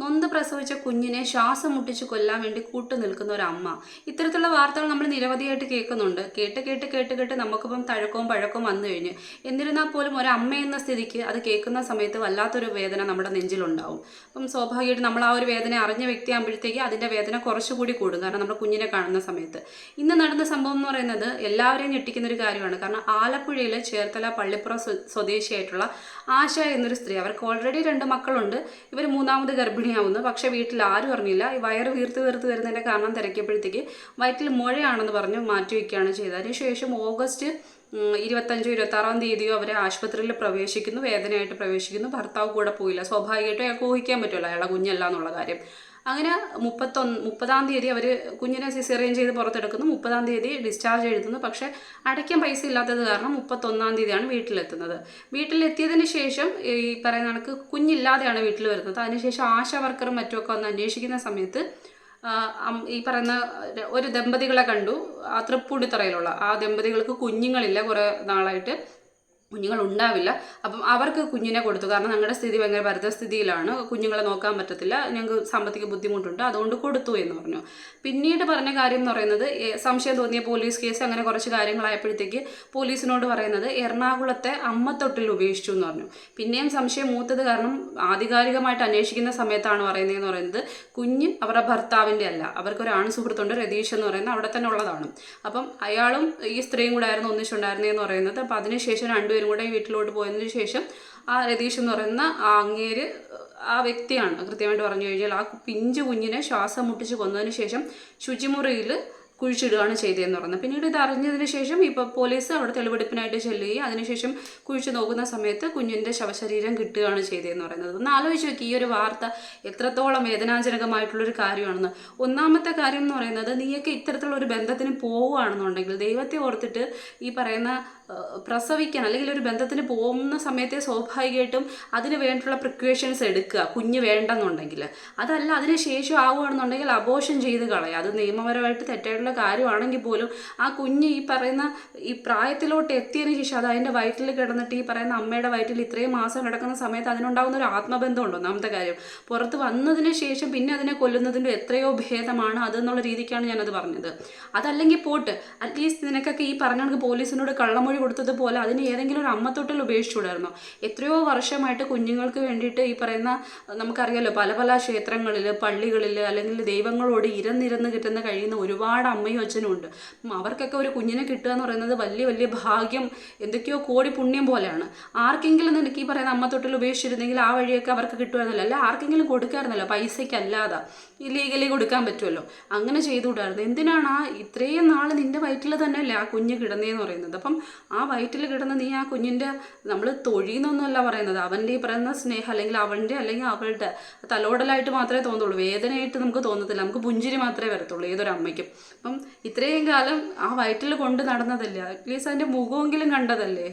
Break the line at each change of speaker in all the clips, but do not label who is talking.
നൊന്ത് പ്രസവിച്ച കുഞ്ഞിനെ ശ്വാസം മുട്ടിച്ച് കൊല്ലാൻ വേണ്ടി കൂട്ടു നിൽക്കുന്ന ഒരു അമ്മ. ഇത്തരത്തിലുള്ള വാർത്തകൾ നമ്മൾ നിരവധിയായിട്ട് കേൾക്കുന്നുണ്ട്. കേട്ട് കേട്ട് കേട്ട് കേട്ട് നമുക്കിപ്പം തഴക്കവും പഴക്കവും വന്നു കഴിഞ്ഞ് എന്നിരുന്നാൽ പോലും ഒരു അമ്മ എന്ന സ്ഥിതിക്ക് അത് കേൾക്കുന്ന സമയത്ത് വല്ലാത്തൊരു വേദന നമ്മുടെ നെഞ്ചിലുണ്ടാവും. അപ്പം സ്വാഭാവികമായിട്ട് നമ്മൾ ആ ഒരു വേദന അറിഞ്ഞ വ്യക്തിയാകുമ്പോഴത്തേക്ക് അതിന്റെ വേദന കുറച്ചുകൂടി കൂടും. കാരണം നമ്മൾ കുഞ്ഞിനെ കാണുന്ന സമയത്ത്. ഇന്ന് നടന്ന സംഭവം എന്ന് പറയുന്നത് എല്ലാവരെയും ഞെട്ടിക്കുന്ന ഒരു കാര്യമാണ്. കാരണം ആലപ്പുഴയിൽ ചേർത്തല പള്ളിപ്പുറം സ്വ- സ്വദേശിയായിട്ടുള്ള ആശ എന്നൊരു സ്ത്രീ. അവർക്ക് ഓൾറെഡി രണ്ട് മക്കളുണ്ട്. ഇവർ മൂന്നാമത് ഗർഭിണിയാവുന്നു പക്ഷേ വീട്ടിൽ ആരും അറിഞ്ഞില്ല. ഈ വയറ് വീർത്ത് വീർത്ത് വരുന്നതിന്റെ കാരണം തിരക്കിയപ്പോഴത്തേക്ക് വയറ്റിൽ മുഴയാണെന്ന് പറഞ്ഞ് മാറ്റി വയ്ക്കുകയാണ് ചെയ്തത്. അതിനുശേഷം ഓഗസ്റ്റ് ഇരുപത്തഞ്ചോ ഇരുപത്താറാം തീയതിയോ അവരെ ആശുപത്രിയിൽ പ്രവേശിക്കുന്നു. വേദനയായിട്ട് പ്രവേശിക്കുന്നു. ഭർത്താവ് കൂടെ പോയില്ല. സ്വാഭാവികമായിട്ടും അയാൾക്ക് ഊഹിക്കാൻ പറ്റുമല്ലോ അയാളെ കുഞ്ഞല്ല എന്നുള്ള കാര്യം. അങ്ങനെ മുപ്പത്തൊന്ന് മുപ്പതാം തീയതി അവർ കുഞ്ഞിനെ സിസേറിയൻ ചെയ്ത് പുറത്തെടുക്കുന്നു. മുപ്പതാം തീയതി ഡിസ്ചാർജ് എഴുതുന്നു. പക്ഷേ അടയ്ക്കാൻ പൈസ ഇല്ലാത്തത് കാരണം മുപ്പത്തൊന്നാം തീയതിയാണ് വീട്ടിലെത്തുന്നത്. വീട്ടിലെത്തിയതിന് ശേഷം ഈ പറയുന്ന കണക്ക് കുഞ്ഞില്ലാതെയാണ് വീട്ടിൽ വരുന്നത്. അതിനുശേഷം ആശാ വർക്കറും മറ്റുമൊക്കെ ഒന്ന് അന്വേഷിക്കുന്ന സമയത്ത് ഈ പറയുന്ന ഒരു ദമ്പതികളെ കണ്ടു. ആ തൃപ്പൂണിത്തറയിലുള്ള ആ ദമ്പതികൾക്ക് കുഞ്ഞുങ്ങളില്ല. കുറേ നാളായിട്ട് കുഞ്ഞുങ്ങൾ ഉണ്ടാവില്ല അപ്പം അവർക്ക് കുഞ്ഞിനെ കൊടുത്തു. കാരണം ഞങ്ങളുടെ സ്ഥിതി ഭയങ്കര പരിതസ്ഥിതിയിലാണ്. കുഞ്ഞുങ്ങളെ നോക്കാൻ പറ്റത്തില്ല. ഞങ്ങൾക്ക് സാമ്പത്തിക ബുദ്ധിമുട്ടുണ്ട്. അതുകൊണ്ട് കൊടുത്തു എന്ന് പറഞ്ഞു. പിന്നീട് പറഞ്ഞ കാര്യം എന്ന് പറയുന്നത് സംശയം തോന്നിയ പോലീസ് കേസ് അങ്ങനെ കുറച്ച് കാര്യങ്ങളായപ്പോഴത്തേക്ക് പോലീസിനോട് പറയുന്നത് എറണാകുളത്തെ അമ്മത്തൊട്ടിൽ ഉപേക്ഷിച്ചു എന്ന് പറഞ്ഞു. പിന്നെയും സംശയം മൂത്തത് കാരണം ആധികാരികമായിട്ട് അന്വേഷിക്കുന്ന സമയത്താണ് പറയുന്നതെന്ന് പറയുന്നത് കുഞ്ഞ് അവരുടെ ഭർത്താവിന്റെ അല്ല. അവർക്കൊരു ആൺ സുഹൃത്തുണ്ട് രതീഷ് എന്ന് പറയുന്നത് അവിടെ തന്നെ ഉള്ളതാണ്. അപ്പം അയാളും ഈ സ്ത്രീയും കൂടെ ആയിരുന്നു ഒന്നിച്ചുണ്ടായിരുന്നതെന്ന് പറയുന്നത്. അപ്പം അതിനുശേഷം രണ്ടുപേരും കൂടെ ഈ വീട്ടിലോട്ട് പോയതിനു ശേഷം ആ രതീഷ് എന്ന് പറയുന്ന ആ അങ്ങേര് ആ വ്യക്തിയാണ് കൃത്യമായിട്ട് പറഞ്ഞു കഴിഞ്ഞാൽ ആ പിഞ്ചു കുഞ്ഞിനെ ശ്വാസം മുട്ടിച്ച് കൊന്നതിന് ശേഷം ശുചിമുറിയിൽ കുഴിച്ചിടുകയാണ് ചെയ്തതെന്ന് പറഞ്ഞത് പിന്നീട് ഇത് അറിഞ്ഞതിന് ശേഷം ഇപ്പോൾ പോലീസ് അവിടെ തെളിവെടുപ്പിനായിട്ട് ചെല്ലുകയും അതിനുശേഷം കുഴിച്ചു നോക്കുന്ന സമയത്ത് കുഞ്ഞിന്റെ ശവശരീരം കിട്ടുകയാണ് ചെയ്തതെന്ന് പറയുന്നത്. ഒന്ന് ആലോചിച്ച് നോക്കി ഈ ഒരു വാർത്ത എത്രത്തോളം വേദനാജനകമായിട്ടുള്ളൊരു കാര്യമാണെന്ന്. ഒന്നാമത്തെ കാര്യം എന്ന് പറയുന്നത് നീയൊക്കെ ഇത്തരത്തിലുള്ള ഒരു ബന്ധത്തിന് പോവുകയാണെന്നുണ്ടെങ്കിൽ ദൈവത്തെ ഓർത്തിട്ട് ഈ പറയുന്ന പ്രസവിക്കാൻ അല്ലെങ്കിൽ ഒരു ബന്ധത്തിന് പോകുന്ന സമയത്തെ സ്വാഭാവികമായിട്ടും അതിന് വേണ്ടിയുള്ള പ്രിക്വേഷൻസ് എടുക്കുക. കുഞ്ഞ് വേണ്ടെന്നുണ്ടെങ്കിൽ. അതല്ല അതിന് ശേഷം ആവുകയാണെന്നുണ്ടെങ്കിൽ അബോഷൻ ചെയ്ത് കളയുക. അത് നിയമപരമായിട്ട് തെറ്റായിട്ടുള്ള കാര്യമാണെങ്കിൽ പോലും ആ കുഞ്ഞ് ഈ പറയുന്ന ഈ പ്രായത്തിലോട്ട് എത്തിയതിന് ശേഷം അത് അതിന്റെ വയറ്റിൽ കിടന്നിട്ട് ഈ പറയുന്ന അമ്മയുടെ വയറ്റിൽ ഇത്രയും മാസം കിടക്കുന്ന സമയത്ത് അതിനുണ്ടാകുന്ന ഒരു ആത്മബന്ധമുണ്ട്. ഒന്നാമത്തെ കാര്യം. പുറത്ത് വന്നതിന് ശേഷം പിന്നെ അതിനെ കൊല്ലുന്നതിന്റെ എത്രയോ ഭേദമാണ് അതെന്നുള്ള രീതിക്കാണ് ഞാനത് പറഞ്ഞത്. അതല്ലെങ്കിൽ പോട്ട്. അറ്റ്ലീസ്റ്റ് നിനക്കൊക്കെ ഈ പറഞ്ഞ പോലീസിനോട് കള്ളമൊഴി കൊടുത്തതുപോലെ അതിന് ഏതെങ്കിലും ഒരു അമ്മത്തൊട്ടിൽ ഉപേക്ഷിച്ചുകൂടായിരുന്നോ? എത്രയോ വർഷമായിട്ട് കുഞ്ഞുങ്ങൾക്ക് വേണ്ടിയിട്ട് ഈ പറയുന്ന നമുക്കറിയാലോ പല പല ക്ഷേത്രങ്ങളിൽ പള്ളികളിൽ അല്ലെങ്കിൽ ദൈവങ്ങളോട് ഇരന്നിരന്ന് കിട്ടുന്ന കഴിയുന്ന ഒരുപാട് അമ്മയും അച്ഛനും ഉണ്ട്. അവർക്കൊക്കെ ഒരു കുഞ്ഞിനെ കിട്ടുക എന്ന് പറയുന്നത് വലിയ വലിയ ഭാഗ്യം എന്തൊക്കെയോ കോടി പുണ്യം പോലെയാണ്. ആർക്കെങ്കിലും നിനക്ക് ഈ പറയുന്ന അമ്മത്തൊട്ടിൽ ഉപേക്ഷിച്ചിരുന്നെങ്കിൽ ആ വഴിയൊക്കെ അവർക്ക് കിട്ടുമായിരുന്നല്ലോ? അല്ല ആർക്കെങ്കിലും കൊടുക്കാമായിരുന്നല്ലോ പൈസയ്ക്കല്ലാതെ. ഇല്ലീഗലി ലീഗലി കൊടുക്കാൻ പറ്റുമല്ലോ? അങ്ങനെ ചെയ്തുകൂടായിരുന്നു. എന്തിനാണ് ആ ഇത്രയും നാൾ നിന്റെ വയറ്റിൽ തന്നെയല്ലേ ആ കുഞ്ഞ് കിടന്നേന്ന് പറയുന്നത്? അപ്പം ആ വയറ്റിൽ കിടന്ന് നീ ആ കുഞ്ഞിന്റെ നമ്മൾ തൊഴിയെന്നൊന്നുമല്ല പറയുന്നത്. അവന്റെ ഈ പറയുന്ന സ്നേഹം അല്ലെങ്കിൽ അവന്റെ അല്ലെങ്കിൽ അവളുടെ തലോടലായിട്ട് മാത്രമേ തോന്നുള്ളൂ. വേദനയായിട്ട് നമുക്ക് തോന്നത്തില്ല. നമുക്ക് പുഞ്ചിരി മാത്രമേ വരത്തുള്ളൂ ഏതൊരു അമ്മയ്ക്കും അപ്പം ഇത്രയും കാലം ആ വയറ്റിൽ കൊണ്ട് നടന്നതല്ലേ? അറ്റ്ലീസ്റ്റ് അതിന്റെ മുഖമെങ്കിലും കണ്ടതല്ലേ?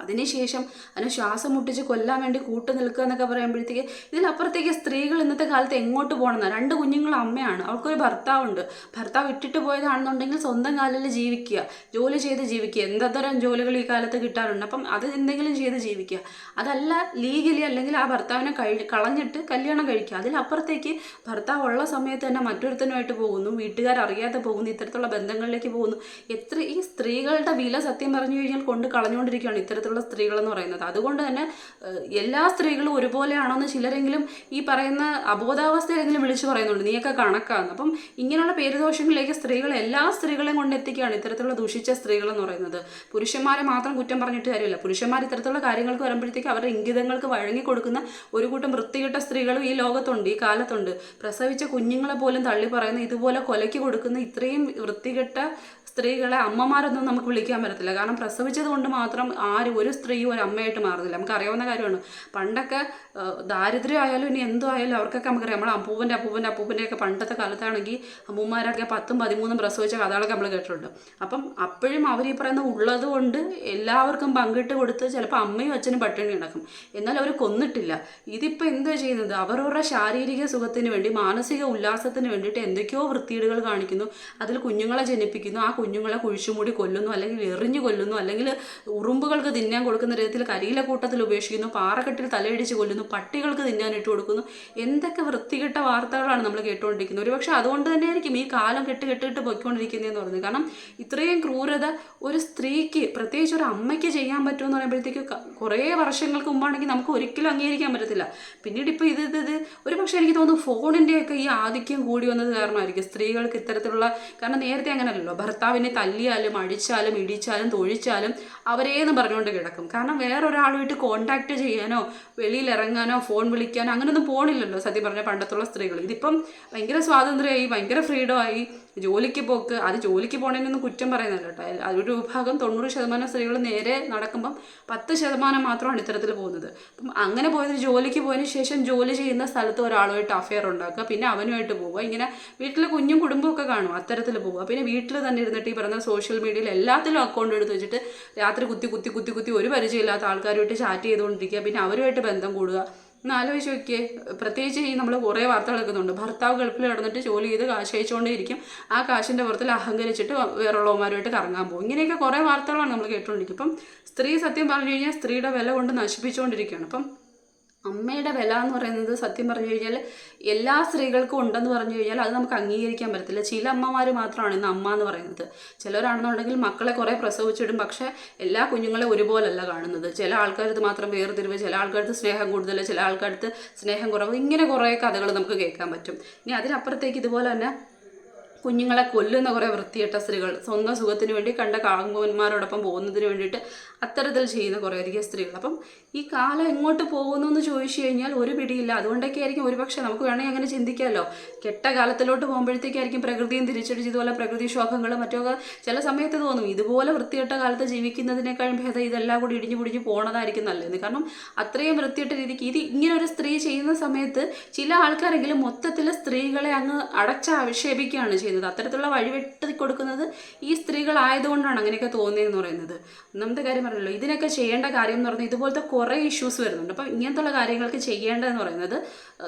അതിനുശേഷം അതിനെ ശ്വാസം മുട്ടിച്ച് കൊല്ലാൻ വേണ്ടി കൂട്ടു നിൽക്കുക എന്നൊക്കെ പറയുമ്പോഴത്തേക്ക് ഇതിലപ്പുറത്തേക്ക് സ്ത്രീകൾ ഇന്നത്തെ കാലത്ത് എങ്ങോട്ട് പോകണമെന്ന്? രണ്ട് കുഞ്ഞുങ്ങൾ അമ്മയാണ്. അവൾക്കൊരു ഭർത്താവുണ്ട്. ഭർത്താവ് ഇട്ടിട്ട് പോയതാണെന്നുണ്ടെങ്കിൽ സ്വന്തം കാലിൽ ജീവിക്കുക. ജോലി ചെയ്ത് ജീവിക്കുക. എന്തതരം ജോലികൾ ഈ കാലത്ത് കിട്ടാറുണ്ട്. അപ്പം അത് എന്തെങ്കിലും ചെയ്ത് ജീവിക്കുക. അതല്ല ലീഗലി അല്ലെങ്കിൽ ആ ഭർത്താവിനെ കഴി കളഞ്ഞിട്ട് കല്യാണം കഴിക്കുക. അതിലപ്പുറത്തേക്ക് ഭർത്താവ് ഉള്ള സമയത്ത് തന്നെ മറ്റൊരുത്തനുമായിട്ട് പോകുന്നു. വീട്ടുകാർ അറിയാതെ പോകുന്നു. ഇത്തരത്തിലുള്ള ബന്ധങ്ങളിലേക്ക് പോകുന്നു. എത്ര ഈ സ്ത്രീകളുടെ വില സത്യം പറഞ്ഞു കഴിഞ്ഞാൽ കൊണ്ട് കളഞ്ഞുകൊണ്ടിരിക്കുകയാണ് ഇത്തരത്തിലുള്ള സ്ത്രീകളെന്ന് പറയുന്നത്. അതുകൊണ്ട് തന്നെ എല്ലാ സ്ത്രീകളും ഒരുപോലെയാണോ എന്ന് ചിലരെങ്കിലും ഈ പറയുന്ന അബോധാവസ്ഥയിലെങ്കിലും വിളിച്ചു പറയുന്നുണ്ട്. നീയൊക്കെ കണക്കാന്ന്. അപ്പം ഇങ്ങനെയുള്ള പേരുദോഷങ്ങളിലേക്ക് സ്ത്രീകൾ എല്ലാ സ്ത്രീകളെയും കൊണ്ട് എത്തിക്കുകയാണ് ഇത്തരത്തിലുള്ള ദൂഷിച്ച സ്ത്രീകൾ എന്ന് പറയുന്നത്. പുരുഷന്മാരെ മാത്രം കുറ്റം പറഞ്ഞിട്ട് കാര്യമില്ല. പുരുഷന്മാർ ഇത്തരത്തിലുള്ള കാര്യങ്ങൾക്ക് വരുമ്പോഴത്തേക്ക് അവരുടെ ഇംഗിതങ്ങൾക്ക് വഴങ്ങി കൊടുക്കുന്ന ഒരു കൂട്ടം വൃത്തികെട്ട സ്ത്രീകളും ഈ ലോകത്തുണ്ട് ഈ കാലത്തുണ്ട്. പ്രസവിച്ച കുഞ്ഞുങ്ങളെ പോലും തള്ളി പറയുന്ന ഇതുപോലെ കൊലയ്ക്ക് കൊടുക്കുന്ന ഇത്രയും വൃത്തികെട്ട സ്ത്രീകളെ അമ്മമാരൊന്നും നമുക്ക് വിളിക്കാൻ പറ്റത്തില്ല. കാരണം പ്രസവിച്ചത് കൊണ്ട് മാത്രം ആരും ഒരു സ്ത്രീയും ഒരു അമ്മയായിട്ട് മാറുന്നില്ല. നമുക്ക് അറിയാവുന്ന കാര്യമാണ്. പണ്ടൊക്കെ ദാരിദ്ര്യമായാലും ഇനി എന്തോ ആയാലും അവർക്കൊക്കെ നമുക്കറിയാം. നമ്മൾ അപ്പൂപ്പന്റെ അപ്പൂപ്പന്റെ അപ്പൂപ്പന്റെ ഒക്കെ പണ്ടത്തെ കാലത്താണെങ്കിൽ അമ്മൂമാരൊക്കെ പത്തും പതിമൂന്നും പ്രസവിച്ച കഥകളൊക്കെ നമ്മൾ കേട്ടിട്ടുണ്ട്. അപ്പം അപ്പോഴും അവർ ഈ പറയുന്ന ഉള്ളത് കൊണ്ട് എല്ലാവർക്കും പങ്കിട്ട് കൊടുത്ത് ചിലപ്പോൾ അമ്മയും അച്ഛനും പട്ടിണി ഉണ്ടാക്കും എന്നാൽ അവർ കൊന്നിട്ടില്ല. ഇതിപ്പോൾ എന്താ ചെയ്യുന്നത്? അവരവരുടെ ശാരീരിക സുഖത്തിന് വേണ്ടി മാനസിക ഉല്ലാസത്തിന് വേണ്ടിയിട്ട് എന്തൊക്കെയോ വൃത്തികേടുകൾ കാണിക്കുന്നു. അതിൽ കുഞ്ഞുങ്ങളെ ജനിപ്പിക്കുന്നു. ആ കുഞ്ഞുങ്ങളെ കുഴിച്ചുമൂടി കൊല്ലുന്നു അല്ലെങ്കിൽ എറിഞ്ഞു കൊല്ലുന്നു അല്ലെങ്കിൽ ഉറുമ്പുകൾക്ക് തിന്നാൻ കൊടുക്കുന്ന രീതിയിൽ കരിയില കൂട്ടത്തിൽ ഉപേക്ഷിക്കുന്നു പാറക്കെട്ടിൽ തലയിടിച്ച് കൊല്ലുന്നു പട്ടികൾക്ക് തിന്നാൻ ഇട്ട് കൊടുക്കുന്നു. എന്തൊക്കെ വൃത്തികെട്ട വാർത്തകളാണ് നമ്മൾ കേട്ടുകൊണ്ടിരിക്കുന്നത്. ഒരുപക്ഷെ അതുകൊണ്ട് തന്നെയായിരിക്കും ഈ കാലം കെട്ട് കെട്ടിട്ട് പൊയ്ക്കൊണ്ടിരിക്കുന്നതെന്ന് പറയുന്നത്. കാരണം ഇത്രയും ക്രൂരത ഒരു സ്ത്രീക്ക് പ്രത്യേകിച്ച് ഒരു അമ്മയ്ക്ക് ചെയ്യാൻ പറ്റുമെന്ന് പറയുമ്പോഴത്തേക്ക് കുറേ വർഷങ്ങൾക്ക് മുമ്പാണെങ്കിൽ നമുക്ക് ഒരിക്കലും അംഗീകരിക്കാൻ പറ്റത്തില്ല. പിന്നീട് ഇപ്പോൾ ഇത് ഇത് ഇത് ഒരു പക്ഷേ എനിക്ക് തോന്നുന്നു ഫോണിന്റെയൊക്കെ ഈ ആധിക്യം കൂടി വന്നത് കാരണമായിരിക്കും സ്ത്രീകൾക്ക് ഇത്തരത്തിലുള്ള കാരണം നേരത്തെ അങ്ങനെയല്ലല്ലോ ഭർത്താവിനെ തല്ലിയാലും അടിച്ചാലും ഇടിച്ചാലും തൊഴിച്ചാലും അവരേന്ന് പറഞ്ഞുകൊണ്ട് കിടക്കും. കാരണം വേറൊരാളുമായിട്ട് കോണ്ടാക്ട് ചെയ്യാനോ വെളിയിൽ ഇറങ്ങാനോ ഫോൺ വിളിക്കാനോ അങ്ങനെയൊന്നും പോണില്ലല്ലോ സത്യം പറഞ്ഞ പണ്ടത്തുള്ള സ്ത്രീകൾ ഇതിപ്പം ഭയങ്കര സ്വാതന്ത്ര്യമായി ഭയങ്കര ഫ്രീഡമായി ജോലിക്ക് പോക്ക് അത് ജോലിക്ക് പോകണേനൊന്നും കുറ്റം പറയുന്നില്ല കേട്ടോ. അതൊരു വിഭാഗം തൊണ്ണൂറ് ശതമാനം സ്ത്രീകൾ നേരെ നടക്കുമ്പം പത്ത് ശതമാനം മാത്രമാണ് ഇത്തരത്തിൽ പോകുന്നത്. അപ്പം അങ്ങനെ പോയത് ജോലിക്ക് പോയതിന് ശേഷം ജോലി ചെയ്യുന്ന സ്ഥലത്ത് ഒരാളുമായിട്ട് അഫെയർ ഉണ്ടാക്കുക പിന്നെ അവനുമായിട്ട് പോവുക ഇങ്ങനെ വീട്ടിൽ കുഞ്ഞും കുടുംബമൊക്കെ കാണും അത്തരത്തിൽ പോവുക. പിന്നെ വീട്ടിൽ തന്നെ ഇരുന്നിട്ട് ഈ പറഞ്ഞ സോഷ്യൽ മീഡിയയിൽ എല്ലാത്തിലും അക്കൗണ്ട് എടുത്ത് വെച്ചിട്ട് രാത്രി കുത്തി കുത്തി കുത്തി കുത്തി ഒരു പരിചയമില്ലാത്ത ആൾക്കാരുമായിട്ട് ചാറ്റ് ചെയ്തുകൊണ്ടിരിക്കുക പിന്നെ അവരുമായിട്ട് ബന്ധം കൂടുക ഒന്ന് ആലോചിച്ച് നോക്കിയേ. പ്രത്യേകിച്ച് ഈ നമ്മൾ കുറേ വാർത്തകൾ കേൾക്കുന്നുണ്ട് ഭർത്താവ് ഗൾഫിൽ കിടന്നിട്ട് ജോലി ചെയ്ത് കാശ് അയച്ചുകൊണ്ടേയിരിക്കും ആ കാശിന്റെ പുറത്തിൽ അഹങ്കരിച്ചിട്ട് വേറുള്ളവന്മാരുമായിട്ട് കറങ്ങാൻ പോകും. ഇങ്ങനെയൊക്കെ കുറേ വാർത്തകളാണ് നമ്മൾ കേട്ടുകൊണ്ടിരിക്കും ഇപ്പം സ്ത്രീ സത്യം പറഞ്ഞു കഴിഞ്ഞാൽ സ്ത്രീയുടെ വില കൊണ്ട് നശിപ്പിച്ചുകൊണ്ടിരിക്കുകയാണ് അപ്പം അമ്മയുടെ വില എന്ന് പറയുന്നത് സത്യം പറഞ്ഞു കഴിഞ്ഞാൽ എല്ലാ സ്ത്രീകൾക്കും ഉണ്ടെന്ന് പറഞ്ഞു കഴിഞ്ഞാൽ അത് നമുക്ക് അംഗീകരിക്കാൻ പറ്റത്തില്ല. ചില അമ്മമാർ മാത്രമാണ് ഇന്ന് അമ്മ എന്ന് പറയുന്നത്. ചിലരാണെന്നുണ്ടെങ്കിൽ മക്കളെ കുറേ പ്രസവിച്ചിടും. പക്ഷേ എല്ലാ കുഞ്ഞുങ്ങളെ ഒരുപോലല്ല കാണുന്നത്. ചില ആൾക്കാരത് മാത്രം വേർതിരിവ് ചില ആൾക്കാർക്ക് സ്നേഹം കൂടുതൽ ചില ആൾക്കാർക്ക് സ്നേഹം കുറവ്. ഇങ്ങനെ കുറേ കഥകൾ നമുക്ക് കേൾക്കാൻ പറ്റും. ഇനി അതിനപ്പുറത്തേക്ക് ഇതുപോലെ തന്നെ കുഞ്ഞുങ്ങളെ കൊല്ലുന്ന കുറേ വൃത്തികെട്ട സ്ത്രീകൾ സ്വന്തം സുഖത്തിന് വേണ്ടി കണ്ട കാളങ്കോന്മാരോടൊപ്പം പോകുന്നതിന് വേണ്ടിയിട്ട് അത്തരത്തിൽ ചെയ്യുന്ന കുറേയധികം സ്ത്രീകൾ. അപ്പം ഈ കാലം എങ്ങോട്ട് പോകുന്നു എന്ന് ചോദിച്ചു കഴിഞ്ഞാൽ ഒരു പിടിയില്ല. അതുകൊണ്ടൊക്കെ ആയിരിക്കും ഒരുപക്ഷെ നമുക്ക് വേണമെങ്കിൽ അങ്ങനെ ചിന്തിക്കാമല്ലോ കെട്ട കാലത്തിലോട്ട് പോകുമ്പോഴത്തേക്കായിരിക്കും പ്രകൃതിയും തിരിച്ചടിച്ച് ഇതുപോലെ പ്രകൃതിക്ഷോഭങ്ങളും മറ്റൊക്കെ ചില സമയത്ത് തോന്നും. ഇതുപോലെ വൃത്തികെട്ട കാലത്ത് ജീവിക്കുന്നതിനേക്കാളും ഭേദം ഇതെല്ലാം കൂടി ഇടിഞ്ഞു പിടിഞ്ഞ് പോണതായിരിക്കും നല്ലത്. കാരണം അത്രയും വൃത്തിയിട്ട രീതിക്ക് ഇത് ഇങ്ങനെ ഒരു സ്ത്രീ ചെയ്യുന്ന സമയത്ത് ചില ആൾക്കാരെങ്കിലും മൊത്തത്തിൽ സ്ത്രീകളെ അങ്ങ് അടച്ചാക്ഷേപിക്കുകയാണ് ചെയ്യുന്നത്. അത്തരത്തിലുള്ള വഴിവെട്ടി കൊടുക്കുന്നത് ഈ സ്ത്രീകളായതുകൊണ്ടാണ് അങ്ങനെയൊക്കെ തോന്നിയതെന്ന് പറയുന്നത്. ഒന്നാമത്തെ കാര്യം പറഞ്ഞല്ലോ ഇതിനൊക്കെ ചെയ്യേണ്ട കാര്യം എന്ന് പറഞ്ഞാൽ ഇതുപോലത്തെ കുറേ ഇഷ്യൂസ് വരുന്നുണ്ട്. അപ്പം ഇങ്ങനത്തുള്ള കാര്യങ്ങൾക്ക് ചെയ്യേണ്ടതെന്ന് പറയുന്നത്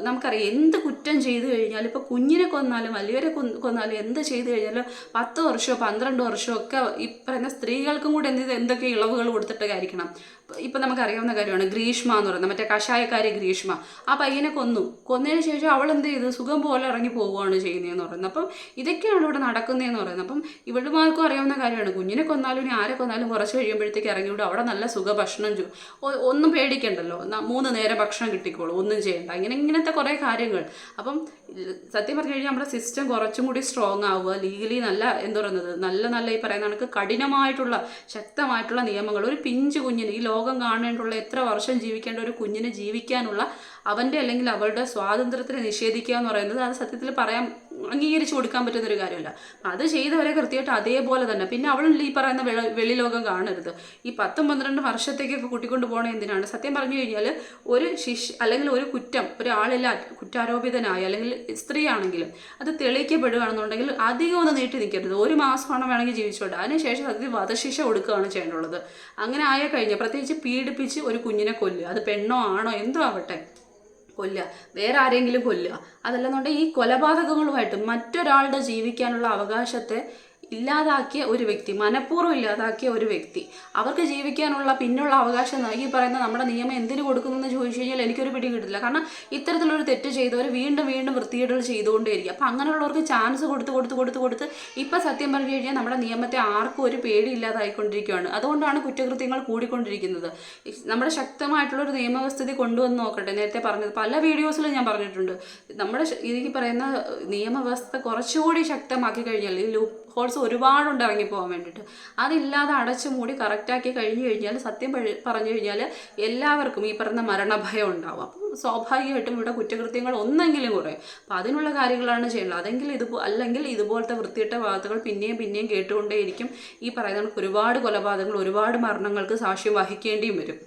നമുക്കറിയാം എന്ത് കുറ്റം ചെയ്തു കഴിഞ്ഞാലും ഇപ്പോൾ കുഞ്ഞിനെ കൊന്നാലും വലിയവരെ കൊന്നാലും എന്ത് ചെയ്തു കഴിഞ്ഞാലും പത്ത് വർഷമോ പന്ത്രണ്ട് വർഷമോ ഒക്കെ ഈ പറയുന്ന സ്ത്രീകൾക്കും കൂടെ എന്ത് എന്തൊക്കെ ഇളവുകൾ കൊടുത്തിട്ടൊക്കെ ആയിരിക്കണം ഇപ്പം നമുക്കറിയാവുന്ന കാര്യമാണ് ഗ്രീഷ്മ എന്ന് പറയുന്നത് മറ്റേ കഷായക്കാരി ഗ്രീഷ്മ ആ പയ്യനെ കൊന്നു. കൊന്നതിന് ശേഷം അവൾ എന്ത് ചെയ്തു? സുഖം പോലെ ഇറങ്ങി പോവുകയാണ് ചെയ്യുന്നതെന്ന് പറയുന്നത്. അപ്പം ഇതൊക്കെയാണ് ഇവിടെ നടക്കുന്നതെന്ന് പറയുന്നത്. അപ്പം ഇവളുമാർക്കും അറിയാവുന്ന കാര്യമാണ്. കുഞ്ഞിനെ കൊന്നാലും ഇനി ആരെ കൊന്നാലും കുറച്ച് കഴിയുമ്പോഴത്തേക്ക് ഇറങ്ങി വിടും അവിടെ നല്ല സുഖ ഭക്ഷണം ഒന്നും പേടിക്കണ്ടല്ലോ. മൂന്ന് നേരം ഭക്ഷണം കിട്ടിക്കോളൂ. ഒന്നും ചെയ്യണ്ട. ഇങ്ങനെ ഇങ്ങനത്തെ കുറേ കാര്യങ്ങൾ. അപ്പം സത്യം പറഞ്ഞു കഴിഞ്ഞാൽ നമ്മുടെ സിസ്റ്റം കുറച്ചും കൂടി സ്ട്രോങ് ആവുക ലീഗലി നല്ല എന്താ പറയുന്നത് നല്ല നല്ല ഈ പറയുന്ന കണക്ക് കഠിനമായിട്ടുള്ള ശക്തമായിട്ടുള്ള നിയമങ്ങൾ. ഒരു പിഞ്ച് കുഞ്ഞിന് ഈ ലോകം കാണേണ്ടുള്ള എത്ര വർഷം ജീവിക്കേണ്ട ഒരു കുഞ്ഞിനെ ജീവിക്കാനുള്ള അവന്റെ അല്ലെങ്കിൽ അവളുടെ സ്വാതന്ത്ര്യത്തിനെ നിഷേധിക്കുക എന്ന് പറയുന്നത് അത് സത്യത്തിൽ പറയാൻ അംഗീകരിച്ചു കൊടുക്കാൻ പറ്റുന്ന ഒരു കാര്യമല്ല. അത് ചെയ്തവരെ കൃത്യമായിട്ട് അതേപോലെ തന്നെ. പിന്നെ അവളും ഈ പറയുന്ന വെളിലോകം വെളി ലോകം കാണരുത്. ഈ പത്തും പന്ത്രണ്ട് വർഷത്തേക്കൊക്കെ കൂട്ടിക്കൊണ്ട് പോകണ എന്തിനാണ്? സത്യം പറഞ്ഞു കഴിഞ്ഞാൽ ഒരു ശിക്ഷ അല്ലെങ്കിൽ ഒരു കുറ്റം ഒരാളില്ല കുറ്റാരോപിതനായി അല്ലെങ്കിൽ സ്ത്രീ ആണെങ്കിലും അത് തെളിയിക്കപ്പെടുകയാണെന്നുണ്ടെങ്കിൽ അധികം ഒന്ന് നീട്ടി നിൽക്കരുത്. ഒരു മാസമാണ് വേണമെങ്കിൽ ജീവിച്ചോട്ടെ. അതിനുശേഷം അതിന് വധശിക്ഷ കൊടുക്കുകയാണ് ചെയ്യേണ്ടുള്ളത് അങ്ങനെ ആയ കഴിഞ്ഞാൽ പ്രത്യേകിച്ച് പീഡിപ്പിച്ച് ഒരു കുഞ്ഞിനെ കൊല്ലുക. അത് പെണ്ണോ ആണോ എന്തോ ആവട്ടെ. കൊല്ലുക വേറെ ആരെങ്കിലും കൊല്ലുക. അതല്ലെന്നുണ്ടെങ്കിൽ ഈ കൊലപാതകങ്ങളുമായിട്ട് മറ്റൊരാളുടെ ജീവിക്കാനുള്ള അവകാശത്തെ ഇല്ലാതാക്കിയ ഒരു വ്യക്തി മനഃപൂർവം ഇല്ലാതാക്കിയ ഒരു വ്യക്തി. അവർക്ക് ജീവിക്കാനുള്ള പിന്നുള്ള അവകാശം നൽകി പറയുന്ന നമ്മുടെ നിയമം എന്തിനു കൊടുക്കുന്നെന്ന് ചോദിച്ചു കഴിഞ്ഞാൽ എനിക്കൊരു പിടി കിട്ടില്ല കാരണം ഇത്തരത്തിലൊരു തെറ്റ് ചെയ്തവർ വീണ്ടും വീണ്ടും വൃത്തികേടുകൾ ചെയ്തുകൊണ്ടേയിരിക്കും. അപ്പം അങ്ങനെയുള്ളവർക്ക് ചാൻസ് കൊടുത്ത് കൊടുത്ത് കൊടുത്ത് കൊടുത്ത് ഇപ്പം സത്യം പറഞ്ഞു കഴിഞ്ഞാൽ നമ്മുടെ നിയമത്തെ ആർക്കും ഒരു പേടി ഇല്ലാതായിക്കൊണ്ടിരിക്കുകയാണ് അതുകൊണ്ടാണ് കുറ്റകൃത്യങ്ങൾ കൂടിക്കൊണ്ടിരിക്കുന്നത്. നമ്മുടെ ശക്തമായിട്ടുള്ളൊരു നിയമവ്യവസ്ഥിതി കൊണ്ടുവന്ന് നോക്കട്ടെ. നേരത്തെ പറഞ്ഞത് പല വീഡിയോസിലും ഞാൻ പറഞ്ഞിട്ടുണ്ട്. നമ്മുടെ ഈ പറയുന്ന നിയമവ്യവസ്ഥ കുറച്ചുകൂടി ശക്തമാക്കി കഴിഞ്ഞാൽ ഈ ഹോൾസ് ഒരുപാടുണ്ട് ഇറങ്ങിപ്പോകാൻ വേണ്ടിയിട്ട്. അതില്ലാതെ അടച്ചു മൂടി കറക്റ്റാക്കി കഴിഞ്ഞു കഴിഞ്ഞാൽ സത്യം പറഞ്ഞു കഴിഞ്ഞാൽ എല്ലാവർക്കും ഈ പറഞ്ഞ മരണഭയം ഉണ്ടാവും. അപ്പം സ്വാഭാവികമായിട്ടും ഇവിടെ കുറ്റകൃത്യങ്ങൾ ഒന്നെങ്കിലും കുറയും. അപ്പം അതിനുള്ള കാര്യങ്ങളാണ് ചെയ്യേണ്ടത് അതെങ്കിൽ ഇത് അല്ലെങ്കിൽ ഇതുപോലത്തെ വൃത്തിയിട്ട വാർത്തകൾ പിന്നെയും പിന്നെയും കേട്ടുകൊണ്ടേയിരിക്കും ഈ പറയുന്ന ഒരുപാട് കൊലപാതകങ്ങൾ ഒരുപാട് മരണങ്ങൾക്ക് സാക്ഷ്യം വഹിക്കേണ്ടിയും വരും.